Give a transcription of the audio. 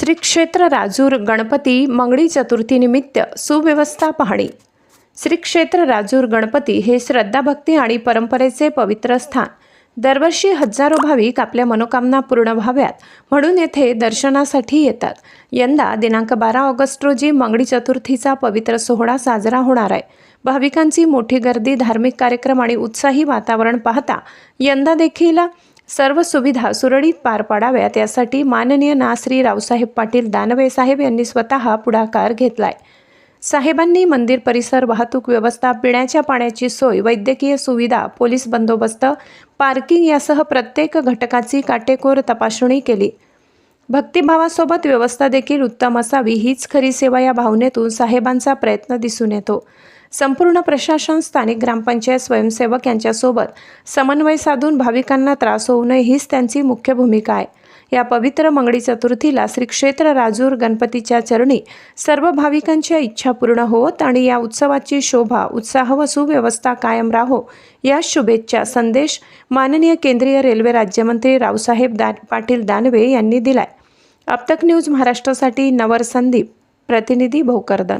श्री क्षेत्र राजूर गणपती मंगळी चतुर्थीनिमित्त सुव्यवस्था पाहणी. श्री क्षेत्र राजूर गणपती हे श्रद्धाभक्ती आणि परंपरेचे पवित्र स्थान. दरवर्षी हजारो भाविक आपल्या मनोकामना पूर्ण व्हाव्यात म्हणून येथे दर्शनासाठी येतात. यंदा दिनांक बारा ऑगस्ट रोजी मंगळी चतुर्थीचा पवित्र सोहळा साजरा होणार आहे. भाविकांची मोठी गर्दी धार्मिक कार्यक्रम आणि उत्साही वातावरण पाहता यंदा देखील सर्व सुविधा सुरळीत पार पाडाव्यात यासाठी माननीय ना श्री रावसाहेब पाटील दानवे साहेब यांनी स्वतः पुढाकार घेतलाय. साहेबांनी मंदिर परिसर वाहतूक व्यवस्था पिण्याच्या पाण्याची सोय वैद्यकीय सुविधा पोलीस बंदोबस्त पार्किंग यासह प्रत्येक घटकाची काटेकोर तपासणी केली. भक्तिभावासोबत व्यवस्था देखील उत्तम असावी हीच खरी सेवा या भावनेतून साहेबांचा प्रयत्न दिसून येतो. संपूर्ण प्रशासन स्थानिक ग्रामपंचायत स्वयंसेवक यांच्यासोबत समन्वय साधून भाविकांना त्रास होऊ नये हीच त्यांची मुख्य भूमिका आहे. या पवित्र मंगळी चतुर्थीला श्री क्षेत्र राजूर गणपतीच्या चरणी सर्व भाविकांच्या इच्छा पूर्ण होत आणि या उत्सवाची शोभा उत्साह व सुव्यवस्था कायम राहो या शुभेच्छा संदेश माननीय केंद्रीय रेल्वे राज्यमंत्री रावसाहेब दा पाटील दानवे यांनी दिलाय. अपतक न्यूज महाराष्ट्रासाठी नवर संदीप प्रतिनिधी भोकरदन.